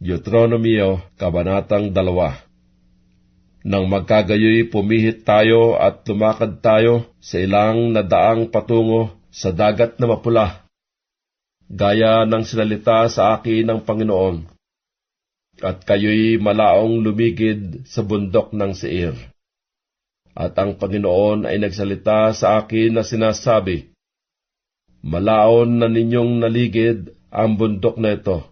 Deuteronomio, Kabanatang 2 Nang magkagayoy pumihit tayo at lumakad tayo sa ilang nadaang patungo sa dagat na mapula, gaya ng sinalita sa akin ng Panginoon, at kayo'y malaong lumigid sa bundok ng Seir. At ang Panginoon ay nagsalita sa akin na sinasabi, Malaon na ninyong naligid ang bundok na ito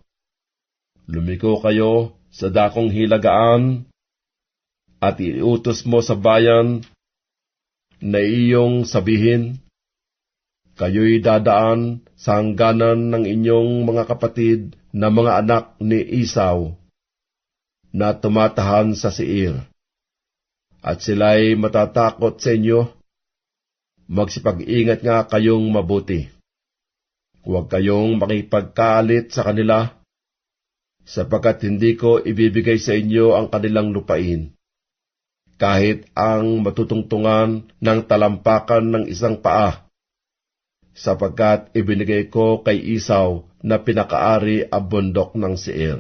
Lumiko kayo sa dakong hilagaan at iutos mo sa bayan na iyong sabihin, kayo'y dadaan sa hangganan ng inyong mga kapatid na mga anak ni Isaw na tumatahan sa Seir. At sila'y matatakot sa inyo, magsipag-ingat nga kayong mabuti. Huwag kayong makipagkalit sa kanila sapagkat hindi ko ibibigay sa inyo ang kanilang lupain. Kahit ang matutungtungan ng talampakan ng isang paa, sapagkat ibinigay ko kay Isaw na pinakaari ang bundok ng Seir.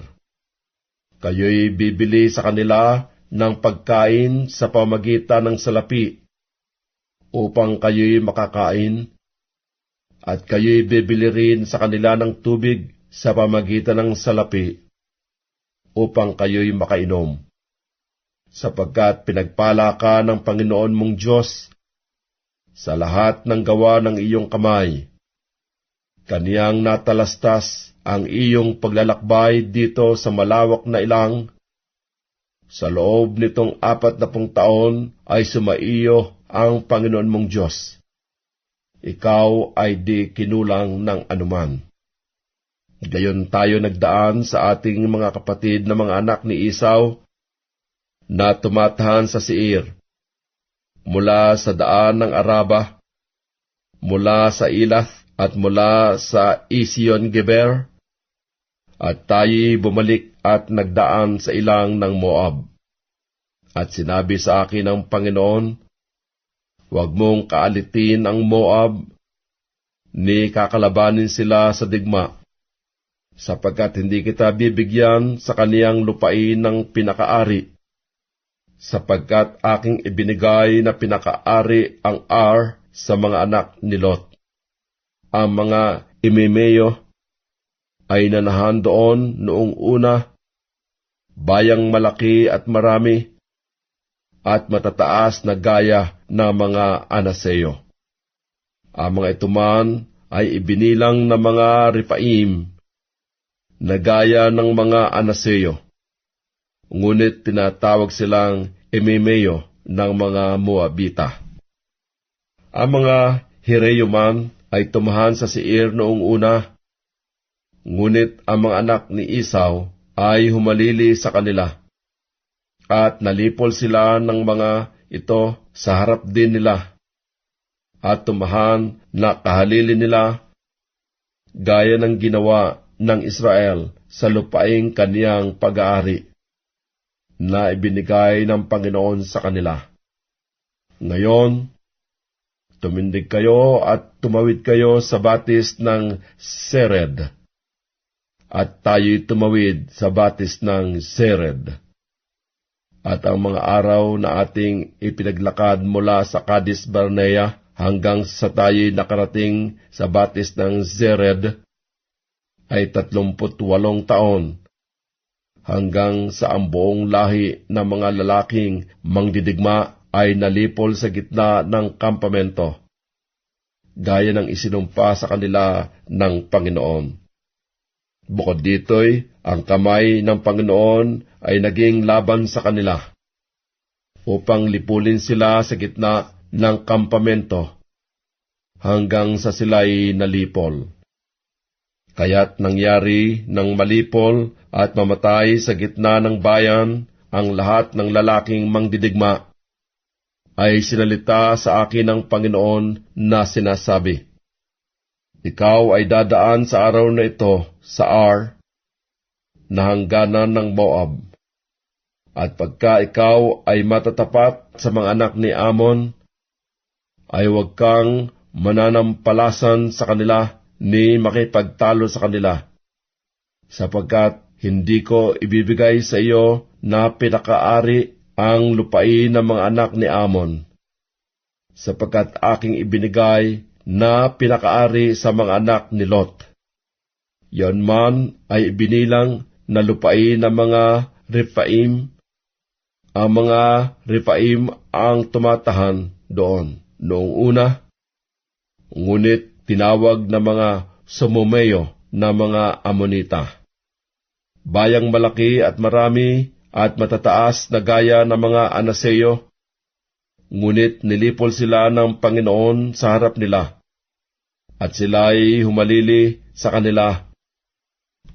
Kayo'y bibili sa kanila ng pagkain sa pamagitan ng salapi, upang kayo'y makakain, at kayo'y bibili rin sa kanila ng tubig sa pamagitan ng salapi upang kayo'y makainom. Sapagkat pinagpala ka ng Panginoon mong Diyos sa lahat ng gawa ng iyong kamay. Kaniyang natalastas ang iyong paglalakbay dito sa malawak na ilang. Sa loob nitong apat na pung taon ay sumaiyo ang Panginoon mong Diyos. Ikaw ay di kinulang ng anuman. Gayon tayo nagdaan sa ating mga kapatid na mga anak ni Isaw na tumatahan sa Seir, mula sa daan ng Araba, mula sa Ilath at mula sa Ision Geber, at tayo'y bumalik at nagdaan sa ilang ng Moab. At sinabi sa akin ng Panginoon, Huwag mong kaalitin ang Moab, ni kakalabanin sila sa digma sapagkat hindi kita bibigyan sa kaniyang lupain ng pinakaari, sapagkat aking ibinigay na pinakaari ang Ar sa mga anak ni Lot. Ang mga Imimeyo ay nanahan doon noong una, bayang malaki at marami, at matataas na gaya ng mga anaseyo. Ang mga ituman ay ibinilang na mga ripaim na gaya ng mga anaseyo. Ngunit tinatawag silang Emimeo ng mga Moabita. Ang mga Hireyo man ay tumahan sa Seir noong una, ngunit ang mga anak ni Isaw ay humalili sa kanila, at nalipol sila ng mga ito sa harap din nila, at tumahan na kahalili nila, gaya ng ginawa ng Israel sa lupaing kaniyang pag-aari na ibinigay ng Panginoon sa kanila. Ngayon, tumindig kayo at tumawid kayo sa batis ng Sered, at tayo'y tumawid sa batis ng Sered. At ang mga araw na ating ipinaglakad mula sa Cadiz Barnea hanggang sa tayo'y nakarating sa batis ng Zered, ay tatlumput walong taon hanggang sa ang buong lahi ng mga lalaking mangdidigma ay nalipol sa gitna ng kampamento, gaya ng isinumpa sa kanila ng Panginoon. Bukod dito'y, ang kamay ng Panginoon ay naging laban sa kanila, upang lipulin sila sa gitna ng kampamento, hanggang sa sila'y nalipol. Kaya't nangyari ng malipol at mamatay sa gitna ng bayan ang lahat ng lalaking mangdidigma, ay sinalita sa akin ng Panginoon na sinasabi, Ikaw ay dadaan sa araw na ito sa Ar, na hangganan ng Moab. At pagka ikaw ay matatapat sa mga anak ni Amon, ay huwag kang mananampalasan sa kanila ni makipagtalo sa kanila, sapagkat hindi ko ibibigay sa iyo na pinakaari ang lupain ng mga anak ni Amon, sapagkat aking ibinigay na pinakaari sa mga anak ni Lot. Yon man ay ibinilang na lupain ng mga Refaim. Ang mga Refaim ang tumatahan doon noong una, ngunit tinawag na mga Sumumeo na mga Amonita. Bayang malaki at marami at matataas na gaya ng mga Anaseyo, ngunit nilipol sila ng Panginoon sa harap nila, at sila'y humalili sa kanila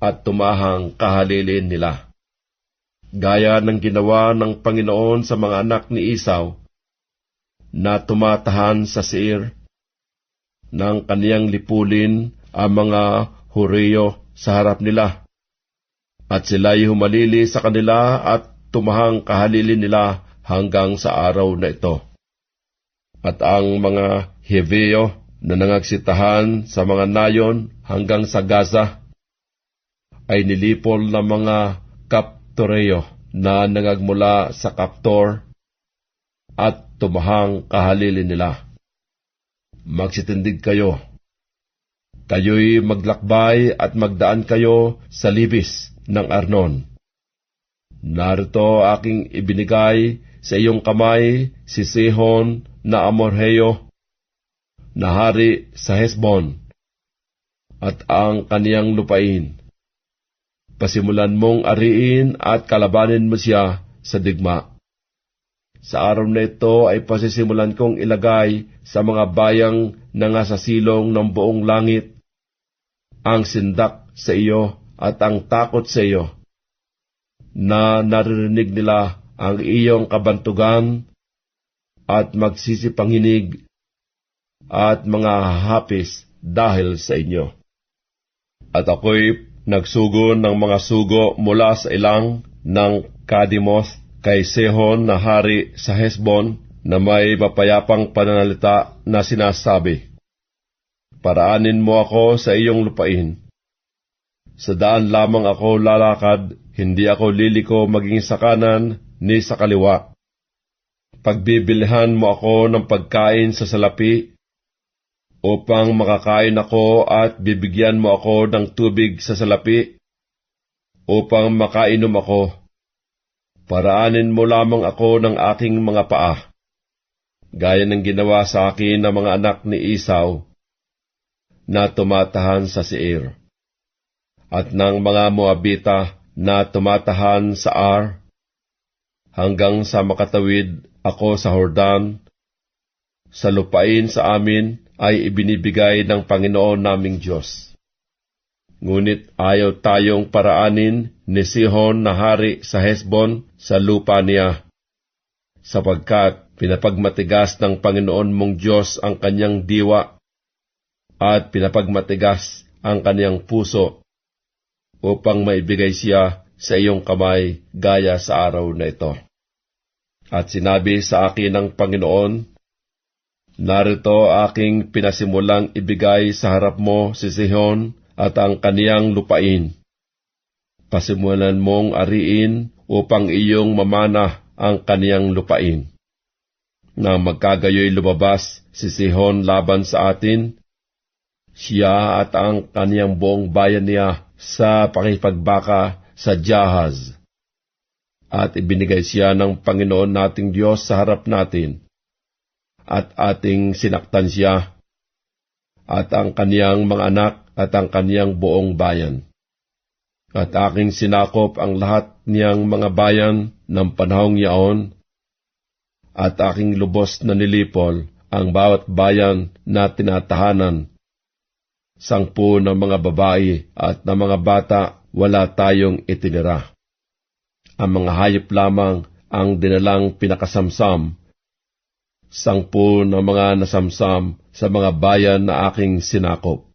at tumahang kahalilin nila. Gaya ng ginawa ng Panginoon sa mga anak ni Isaw, na tumatahan sa Seir, ng kaniyang lipulin ang mga Horeyo sa harap nila. At sila'y humalili sa kanila at tumahang kahalilin nila hanggang sa araw na ito. At ang mga Heveo na nangagsitahan sa mga nayon hanggang sa Gaza ay nilipol ng mga Kaptoreo na nangagmula sa Kaptor at tumahang kahalilin nila. Magsitindig kayo. Kayo'y maglakbay at magdaan kayo sa libis ng Arnon. Narito aking ibinigay sa iyong kamay si Sihon na Amorheo, na hari sa Hesbon, at ang kaniyang lupain. Pasimulan mong ariin at kalabanin mo siya sa digma. Sa araw na ito ay pasisimulan kong ilagay sa mga bayang nangasasilong ng buong langit ang sindak sa iyo at ang takot sa iyo, na naririnig nila ang iyong kabantugan at magsisipanghinig at mga hapis dahil sa inyo. At ako'y nagsugo ng mga sugo mula sa ilang ng Kadimos kay Sehon na hari sa Hesbon na may mapayapang pananalita na sinasabi, Paraanin mo ako sa iyong lupain. Sa daan lamang ako lalakad, hindi ako liliko maging sa kanan ni sa kaliwa. Pagbibilhan mo ako ng pagkain sa salapi, upang makakain ako at bibigyan mo ako ng tubig sa salapi, upang makainom ako paraanin mo lamang ako ng aking mga paa, gaya ng ginawa sa akin ng mga anak ni Isaw na tumatahan sa Seir, at ng mga Moabita na tumatahan sa Ar, hanggang sa makatawid ako sa Hordan, sa lupain sa amin ay ibinibigay ng Panginoon naming Diyos. Ngunit ayaw tayong paraanin ni Sihon na hari sa Hesbon sa lupa niya, sapagkat pinapagmatigas ng Panginoon mong Diyos ang kanyang diwa at pinapagmatigas ang kanyang puso upang maibigay siya sa iyong kamay gaya sa araw na ito. At sinabi sa akin ng Panginoon, Narito aking pinasimulang ibigay sa harap mo si Sihon at ang kaniyang lupain. Pasimulan mong ariin upang iyong mamana ang kaniyang lupain. Na magkagayoy lumabas si Sihon laban sa atin, siya at ang kaniyang buong bayan niya sa pakipagbaka sa Jahaz. At ibinigay siya ng Panginoon nating Diyos sa harap natin, at ating sinaktan siya, at ang kaniyang mga anak at ang kaniyang buong bayan. At aking sinakop ang lahat niyang mga bayan ng panahong yaon, at aking lubos na nilipol ang bawat bayan na tinatahanan. Sangpu ng mga babae at ng mga bata wala tayong itinira. Ang mga hayop lamang ang dinalang pinakasamsam. Sangpu ng mga nasamsam sa mga bayan na aking sinakop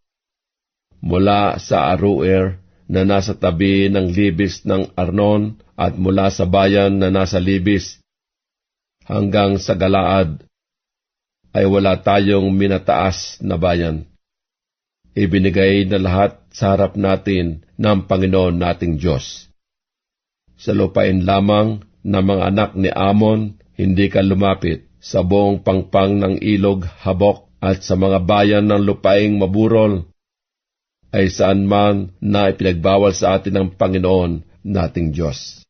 mula sa Aruer na nasa tabi ng libis ng Arnon at mula sa bayan na nasa libis hanggang sa Galaad ay wala tayong minataas na bayan. ibinigay na lahat sa harap natin ng Panginoon nating Diyos. Sa lupain lamang ng mga anak ni Amon, hindi ka lumapit sa buong pangpang ng ilog habok at sa mga bayan ng lupaing maburol, ay saan man na ipinagbawal sa atin ng Panginoon nating Diyos.